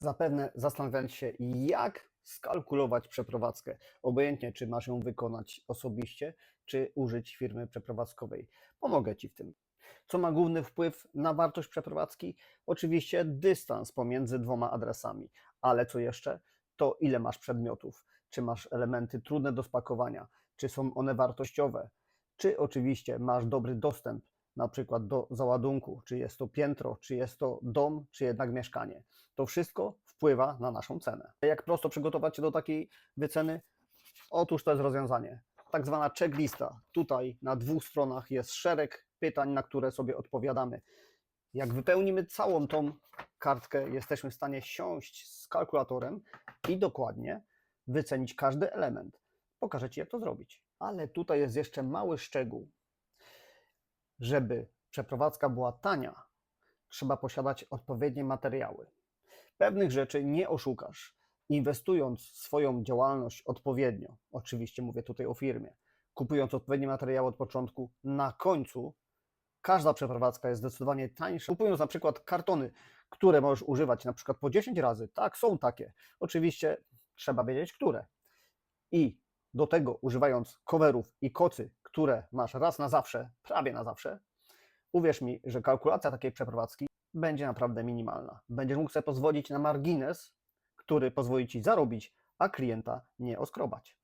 Zapewne zastanawiając się, jak skalkulować przeprowadzkę, obojętnie czy masz ją wykonać osobiście, czy użyć firmy przeprowadzkowej. Pomogę Ci w tym. Co ma główny wpływ na wartość przeprowadzki? Oczywiście dystans pomiędzy dwoma adresami, ale co jeszcze? To ile masz przedmiotów, czy masz elementy trudne do spakowania, czy są one wartościowe, czy oczywiście masz dobry dostęp na przykład do załadunku, czy jest to piętro, czy jest to dom, czy jednak mieszkanie. To wszystko wpływa na naszą cenę. Jak prosto przygotować się do takiej wyceny? Otóż to jest rozwiązanie. Tak zwana checklista. Tutaj na dwóch stronach jest szereg pytań, na które sobie odpowiadamy. Jak wypełnimy całą tą kartkę, jesteśmy w stanie siąść z kalkulatorem i dokładnie wycenić każdy element. Pokażę Ci, jak to zrobić. Ale tutaj jest jeszcze mały szczegół. Żeby przeprowadzka była tania, trzeba posiadać odpowiednie materiały. Pewnych rzeczy nie oszukasz. Inwestując swoją działalność odpowiednio, oczywiście mówię tutaj o firmie, kupując odpowiednie materiały od początku, na końcu każda przeprowadzka jest zdecydowanie tańsza. Kupując na przykład kartony, które możesz używać na przykład po 10 razy, tak, są takie. Oczywiście trzeba wiedzieć, które. I do tego używając coverów i kocy, które masz raz na zawsze, prawie na zawsze, uwierz mi, że kalkulacja takiej przeprowadzki będzie naprawdę minimalna. Będziesz mógł sobie pozwolić na margines, który pozwoli Ci zarobić, a klienta nie oskrobać.